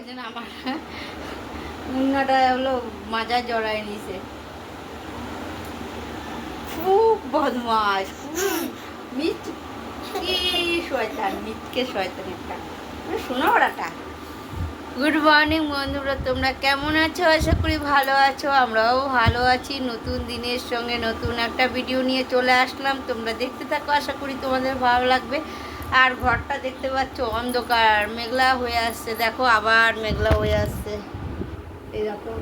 আমার মুন্নাটা হলো মাজা জড়ায় নিছে। খুব বদমাস খুব। কি শয়তান শয়তান একটা শোনো ওরাটা। গুড মর্নিং বন্ধুরা, তোমরা কেমন আছো? আশা করি ভালো আছো, আমরাও ভালো আছি। নতুন দিনের সঙ্গে নতুন একটা ভিডিও নিয়ে চলে আসলাম। তোমরা দেখতে থাকো, আশা করি তোমাদের ভালো লাগবে। আর ঘরটা দেখতে পাচ্ছ অন্ধকার, মেঘলা হয়ে আসছে। দেখো আবার মেঘলা হয়ে আসছে। দেখো।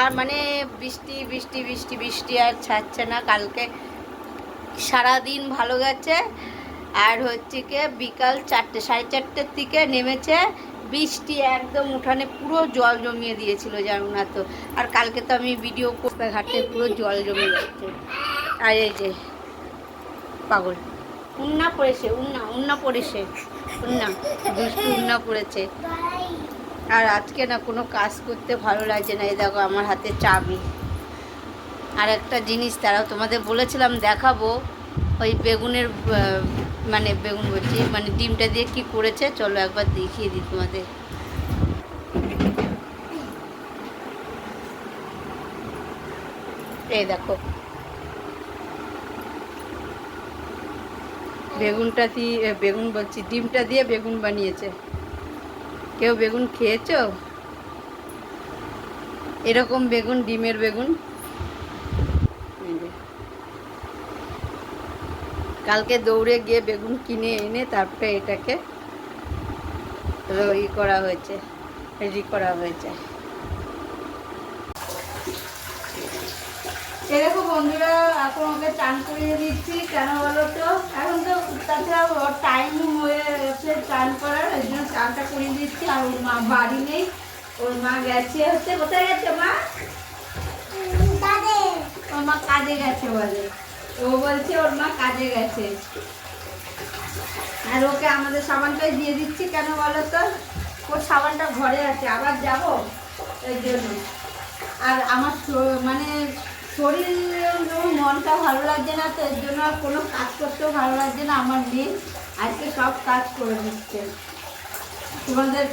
আর মানে বৃষ্টি বৃষ্টি বৃষ্টি বৃষ্টি আর ছাড়ছে না। কালকে সারাদিন ভালো গেছে। আর হচ্ছে কি, বিকাল চারটে, সাড়ে চারটের দিকে নেমেছে। বৃষ্টি একদম উঠানে পুরো জল জমিয়ে দিয়েছিল জানো না তো। আর কালকে তো আমি ভিডিও করতে ঘাটে পুরো জল জমে যাচ্ছে আর এই যে, পাগল। উন্না পড়েছে, উন্না উন্না পড়েছে, উন্না, দুষ্টু উন্না পড়েছে। আর আজকে না কোনো কাজ করতে ভালো লাগছে না, এই দেখো আমার হাতে চাবি। আর একটা জিনিস তারাও তোমাদের বলেছিলাম দেখাবো, ওই বেগুনের মানে বেগুন বলছি মানে ডিমটা দিয়ে কি করেছে, চলো একবার দেখিয়ে দিই তোমাদের। এই দেখো বেগুনটা দিয়ে বেগুন বলছি ডিমটা দিয়ে বেগুন বানিয়েছে। কেউ বেগুন খেয়েছো? এরকম বেগুন, ডিমের বেগুন। কালকে দৌড়ে গিয়ে বেগুন কিনে এনে তারপরে এটাকে ই করা হয়েছে, রেডি করা হয়েছে। এরকম বন্ধুরা এখন ওকে চান করিয়ে দিচ্ছি, কেন বলো তো? এখন তো তাছাড়া টাইম হয়ে গেছে চান করার ওই জন্য চানটা করিয়ে দিচ্ছি। আর ওর মা বাড়ি নেই। ওর মা গেছে হচ্ছে কোথায় গেছে মা? ওর মা কাজে গেছে বলে। ও বলছে ওর মা কাজে গেছে। আর ওকে আমাদের সাবানটাই দিয়ে দিচ্ছি কেন বলো তো? ওর সাবানটা ঘরে আছে আবার যাব? এই জন্য। আর আমার মানে শরীর মনটা ভালো লাগছে না তো এর জন্য আর কোনো কাজ করতেও ভালো লাগছে না আমার মেয়ে আজকে সব কাজ করে দিচ্ছে তোমাদের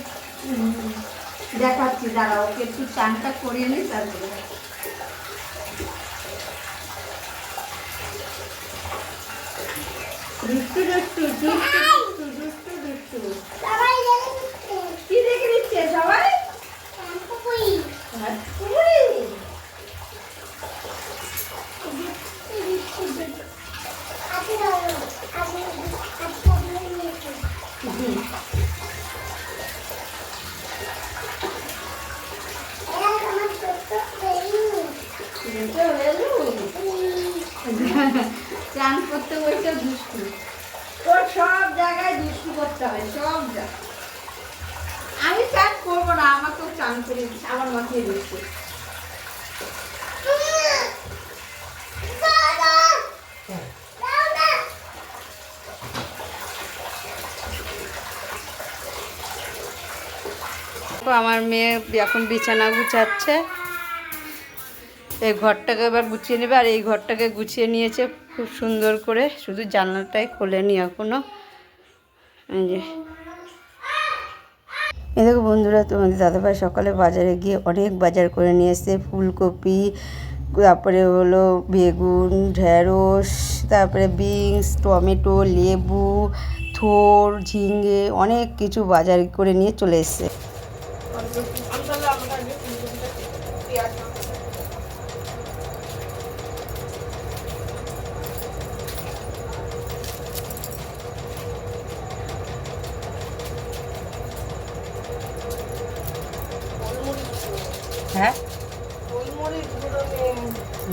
দেখাচ্ছি দাঁড়া ওকে একটু চানটা করিয়ে নিই তারপরে। দুষ্টু দুষ্টু দুষ্টু দুষ্টু দুষ্টু দুষ্টু। কি দেখে দিচ্ছে সবাই হ্যাঁ, পুরি। হুম। দুটো হলো। চান করতে বসে দুষ্টু তোর সব জায়গায় দুষ্টু করতে হয় সব জায়গায় আমি চান করব না আমাকেও চান করে দিচ্ছে আমার মাথায় দিচ্ছে আমার মেয়ে এখন বিছানা গুছাচ্ছে। এই ঘরটাকে এবার গুছিয়ে নেবে আর এই ঘরটাকে গুছিয়ে নিয়েছে খুব সুন্দর করে। শুধু জানলাটাই খোলেনি এখনও। এই যে। দেখো বন্ধুরা, তোমাদের দাদাভাই সকালে বাজারে গিয়ে অনেক বাজার করে নিয়ে এসছে। ফুলকপি, তারপরে হলো বেগুন, ঢেঁড়স, তারপরে বিনস, টমেটো, লেবু, থোর, ঝিঙে, অনেক কিছু বাজার করে নিয়ে চলে এসছে। হ্যাঁ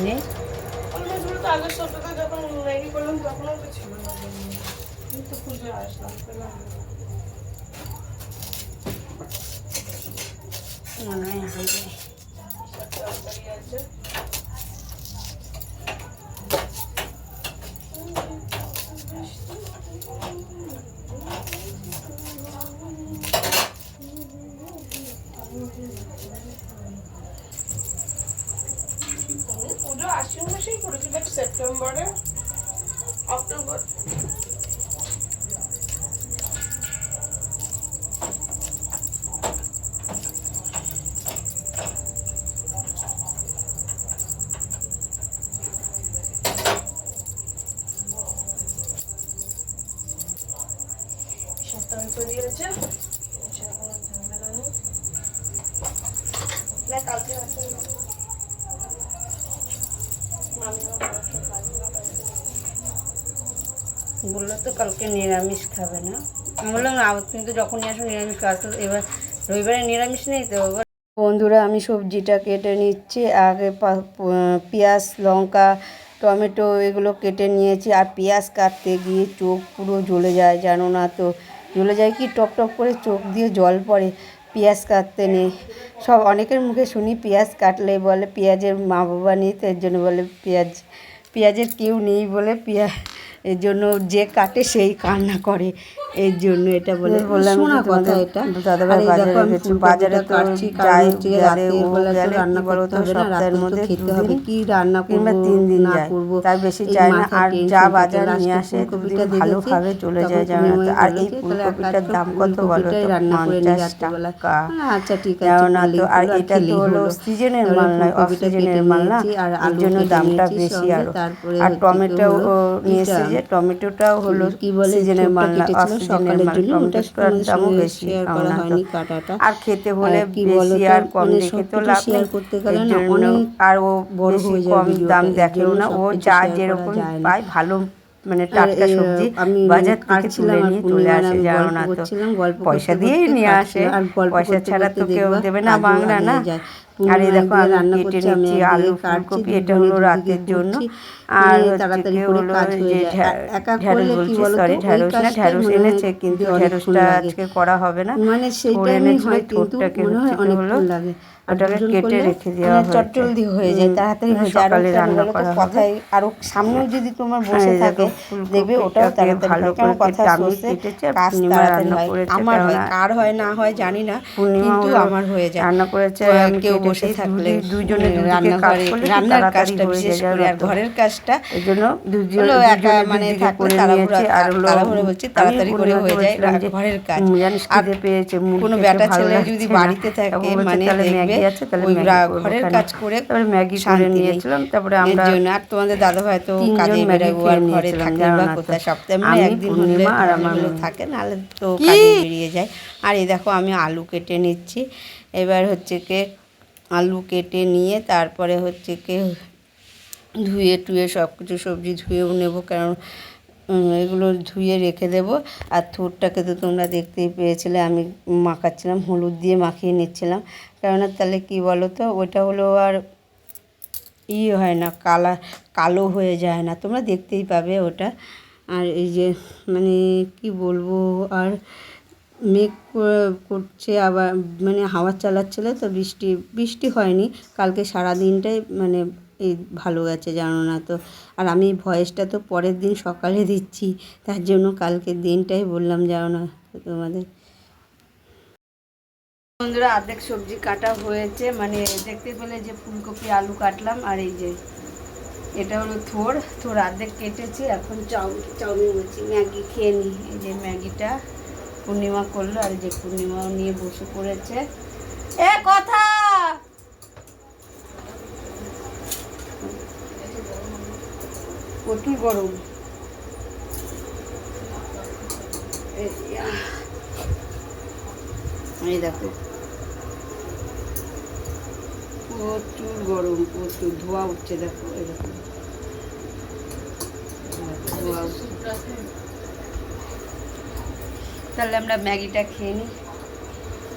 নেই। তো আগের সপ্তাহে যখন ম্যাগি করলাম তখনও তো ছিল না। তো খুঁজে আসলাম পেলাম না। মনে হয়। আমি পুজো আশ্বিন মাসেই করেছি বাট সেপ্টেম্বরে অক্টোবর বলল তো কালকে নিরামিষ খাবে না। আমি বললাম আবার তুমি তো যখনই আসো নিরামিষ খাওয়া তো এবার রবিবারে নিরামিষ নেই তো? এবার বন্ধুরা, আমি সবজিটা কেটে নিচ্ছি, আগে পেঁয়াজ, লঙ্কা, টমেটো এগুলো কেটে নিয়েছি, আর পেঁয়াজ কাটতে গিয়ে চোখ পুরো জ্বলে যায়, জানো না তো? জ্বলে যায় কি? টপ টপ করে চোখ দিয়ে জল পড়ে। পেঁয়াজ কাটতে নেই। সব অনেকের মুখে শুনি পেঁয়াজ কাটলে বলে পেঁয়াজের মা বাবা নেই, তার জন্য বলে পেঁয়াজ, পেঁয়াজের কেউ নেই বলে পেঁয়াজ এর জন্য যে কাটে সেই কান্না করে। এর জন্য এটা বলে বললাম কথা এটা। দাদাভাই আর বাজারে বাজারে তো কাটছি, বেলা গেলে রান্না কি বলো করতে তো, হবে না, সপ্তাহের মধ্যে খেতে হবে। কি রান্না করব তিন দিন না যায়। তার বেশি যায় না। আর যা বাজার নিয়ে আসে দেখেছি, ভালোভাবে চলে যায় তো আর এই ফুলকপিটার দাম কত বলো তো? করে পঞ্চাশ টাকা। আচ্ছা ঠিক আছে না তো আর এটা তো হলো। সিজনের মাল নয় অফ সিজনের মাল না। আর জন্য দামটা বেশি আরও। আর টমেটো নিয়ে এসেছে টমেটোটাও হলো কি বলে সিজনের মাল সকালের জন্য ওটা দামও বেশি করা হয়নি কাটাটা। আর খেতে হলে বেশি আর কম মানে দেখে তো লাভ নেই। করতে গেলে না অনেক আর ও বড় হয়ে যায় দাম দেখেও না। ও যা যেরকম পায় ভালো মানে টাটকা সবজি আমি বাজার থেকে তুলে নিয়ে চলে আসে জানো না তো। পয়সা দিয়েই নিয়ে আসে। পয়সা ছাড়া তো কেউ দেবে না বাংলা না। আর এই দেখো আর আমি রান্না কেটে নিচ্ছি আলু কাটছি, ফুলকপি এটা হলো রাতের জন্য। আর তাড়াতাড়ি করে হলো কাজ হয়ে যায়। একা করলে কি বলো সরি ঢ্যাঁড়স না ঢ্যাঁড়স এনেছে কিন্তু ঢ্যাঁড়সটা আজকে করা হবে না। মানে সেই করে এনেছিল, হয় কিন্তু মনে হয় অনেক অনেকক্ষণ লাগে। ওটাকে কেটে রেখে দেওয়া মানে। চটজলদি হয়ে যায় তাড়াতাড়ি হয়ে যায়। সকালে রান্না করা। কথায় আরও সামনেও যদি তোমার বসে হ্যাঁ, থাকে দেখো দেখবে ওটাও তাড়াতাড়ি ভালো কেন করে কথা আমি কেটেছি কাজ তাড়াতাড়ি হয়। আমার হয় কার হয় না হয় জানি না কিন্তু আমার হয়ে যায়। রান্না করেছে কেউ বসে থাকলে দুজনে রান্না করে রান্নার কাজটা বিশেষ করে আর ঘরের কাজটা এই জন্য দুজন একা মানে থাকলে করে তাড়াহুড়ো আর বলছি তাড়াতাড়ি করে হয়ে যায় ঘরের কাজ। আর পেয়েছে কোনো বেটা ছেলে যদি বাড়িতে থাকে মানে দেখবে ম্যাগি আছে তাহলে ওই ম্যাগি রা- করব ঘরের কাজ করে তারপরে ম্যাগি করে। নিয়েছিলাম তারপরে আমরা আর তোমাদের দাদা ভাই তো কাজে বেরোবো আর ঘরে থাকে বা কোথায় সপ্তাহে মানে একদিন হলে আর আমার থাকে নাহলে তো কাজে বেরিয়ে যায়। আর এই দেখো আমি আলু কেটে নিচ্ছি। এবার হচ্ছে কে আলু কেটে নিয়ে তারপরে হচ্ছে কে ধুয়ে টুয়ে সব কিছু সবজি ধুয়েও নেব কারণ এগুলো ধুয়ে রেখে দেবো। আর থুরটাকে তো তোমরা দেখতেই পেয়েছিলে, আমি মাখাচ্ছিলাম, হলুদ দিয়ে মাখিয়ে নিচ্ছিলাম। কেননা তাহলে কি বলো তো ওইটা হলো আর ই হয় না, কালা, কালো হয়ে যায় না। তোমরা দেখতেই পাবে ওটা। আর এই যে মানে কি বলব, আর মেঘ করছে আবার মানে হাওয়া চালাচ্ছিল তো, বৃষ্টি বৃষ্টি হয়নি। কালকে সারা দিনটাই মানে ভালো গেছে, জানো না তো। আর আমি ভয়েসটা তো পরের দিন সকালে দিচ্ছি, তার জন্য কালকের দিনটাই বললাম, জানো না তোমাদের। বন্ধুরা, অর্ধেক সবজি কাটা হয়েছে মানে দেখতে পেলে যে ফুলকপি, আলু কাটলাম, আর এই যে এটা হলো থোর। থোর আর্ধেক কেটেছি, এখন চাউ, চাউমিন বলছি, ম্যাগি খেয়ে নিই। এই যে ম্যাগিটা পূর্ণিমা করল, আর যে পূর্ণিমাও নিয়ে বসে পড়েছে। এ, কথা প্রচুর গরম। এই দেখো। প্রচুর গরম, প্রচুর ধোয়া উঠছে, দেখো দেখো। ধোঁয়া। তাহলে আমরা ম্যাগিটা খেয়ে নিই।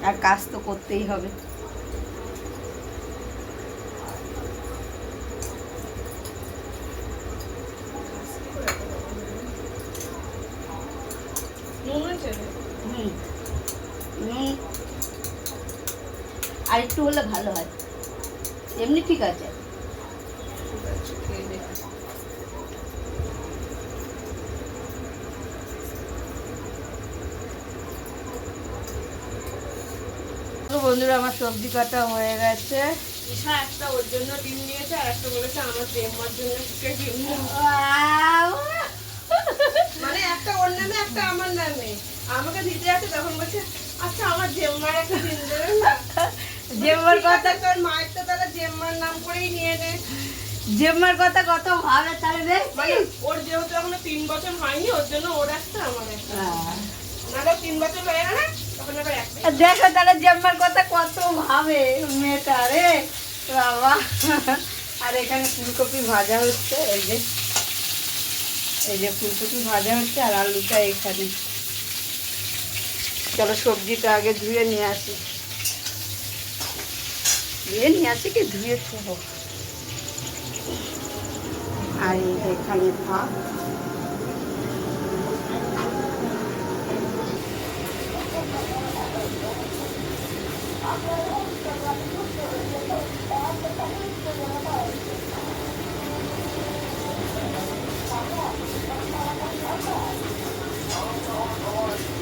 আর কাজ তো করতেই হবে নুন হয়েছে রে? হুম নুন আর একটু হলে ভালো হয়। এমনি ঠিক আছে। বন্ধুরা আমার সবজি কাটা হয়ে গেছে। ঈশা একটা ওর জন্য ডিম নিয়েছে আর একটা বলেছে আমার জেম্মার জন্য একটা ডিম মানে একটা ওর নামে একটা আমার নামে। আমাকে দিতে আছে তখন বলছে আচ্ছা আমার জেম্মার একটা ডিম দেবে না? জেম্মার কথা তোর মায়ের তো তাহলে জেম্মার নাম করেই নিয়ে নে। জেম্মার কথা কত ভাবে তাহলে মানে ওর যেহেতু এখনও তিন বছর হয়নি ওর জন্য ওর একটা আমার একটা। নাহলে তিন বছর হয়ে গেলে দেখো তাহলে জেম্মার কথা কত ভাবে মেয়েটা রে বাবা। আর এখানে ফুলকপি ভাজা হচ্ছে এই যে। এই যে ফুলকপি ভাজা হচ্ছে আর আলুটা এখানে। চলো সবজিটা আগে ধুয়ে নিয়ে আসি। ধুয়ে নিয়ে আসি কি ধুয়ে খাব আর এখানে ভাত। এরকম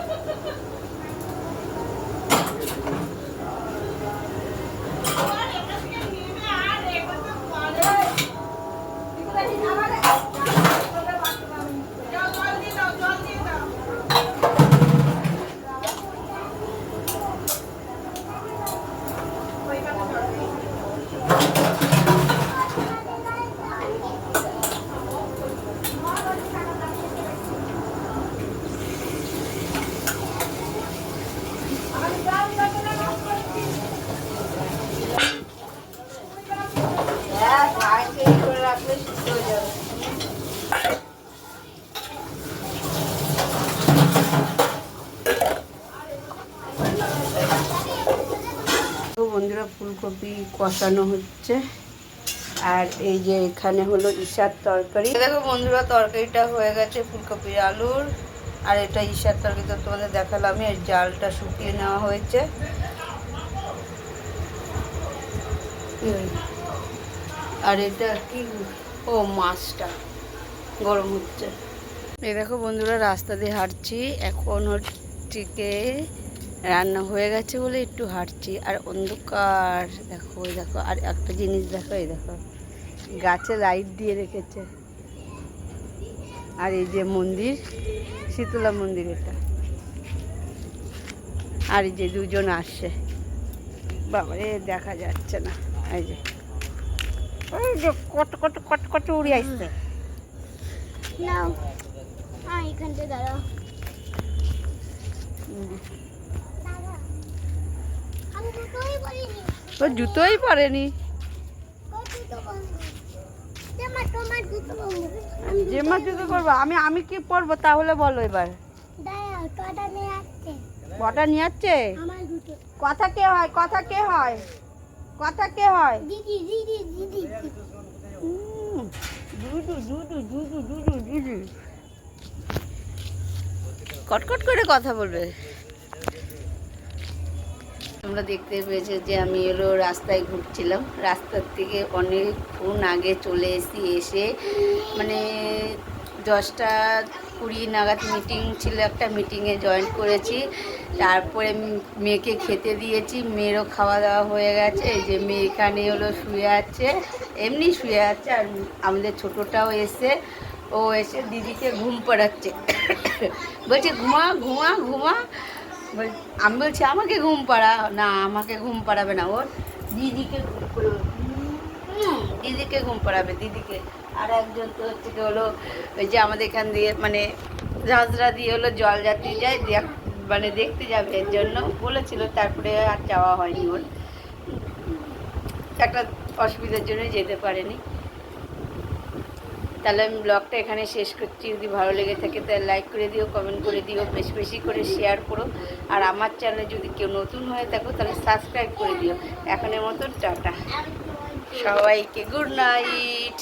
কষানো হচ্ছে। আর এই যে এখানে হলো ইশার তরকারি। দেখো বন্ধুরা, তরকারিটা হয়ে গেছে ফুলকপির আলুর। আর এটা ইশার তরকারি তো তোমাদের দেখালাম, এর জালটা শুকিয়ে নেওয়া হয়েছে। আর এটা কি? ও, মাছটা গরম হচ্ছে। এই দেখো বন্ধুরা, রাস্তা দিয়ে হাঁটছি। এখন হচ্ছে রান্না হয়ে গেছে বলে একটু হাঁটছি। আর অন্ধকার দেখো ওই দেখো আর একটা জিনিস দেখো এই দেখো। গাছে লাইট দিয়ে রেখেছে। আর এই যে মন্দির শীতলা মন্দির এটা। আর এই যে দুজন আসছে। বাবারে দেখা যাচ্ছে না। এই যে। ওই যে কত কত কত কত উড়ে আসছে। নাও। হ্যাঁ এখানটা দাঁড়াও। ও জুতোই পরেনি? যে জুতো করব আমি আমি কি পরবো তাহলে বলো এবার। কটা নিয়ে যাচ্ছে কথা কে হয়? কথা কে হয়? কথা কে হয়? দুদু দুদু। কটকট করে কথা বলবে। আমরা দেখতে পেয়েছে যে আমি এলো রাস্তায় ঘুরছিলাম। রাস্তার থেকে অনেকক্ষণ আগে চলে এসেছি, এসে মানে দশটা কুড়ি নাগাদ মিটিং ছিল, একটা মিটিংয়ে জয়েন করেছি। তারপরে মেয়েকে খেতে দিয়েছি, মেয়েরও খাওয়া দাওয়া হয়ে গেছে। যে মেয়ে এখানে হলো শুয়ে আছে, এমনি শুয়ে আছে আর আমাদের ছোটোটাও এসে ও এসে দিদিকে ঘুম পাড়াচ্ছে। বলছে, ঘুমা ঘুমা ঘুমা। আমি বলছি, আমাকে ঘুম পাড়া না, আমাকে ঘুম পাড়াবে না, ওর দিদিকে দিদিকে ঘুম পাড়াবে, দিদিকে। আর একজন তো হচ্ছে কি হলো, ওই যে আমাদের এখান দিয়ে মানে ঝাঁঝরা দিয়ে হলো জল যাত্রী যায় মানে দেখতে যাবে এর জন্য, বলেছিল, তারপরে আর যাওয়া হয়নি ওর। একটা অসুবিধার জন্য যেতে পারেনি। তাহলে আমি ব্লগটা এখানে শেষ করছি। যদি ভালো লেগে থাকে, তাহলে লাইক করে দিও কমেন্ট করে দিও, বেশি বেশি করে শেয়ার করো। আর আমার চ্যানেলে যদি কেউ নতুন হয়ে থাকো, তাহলে সাবস্ক্রাইব করে দিও। এখনের মতন টাটা। সবাইকে গুড নাইট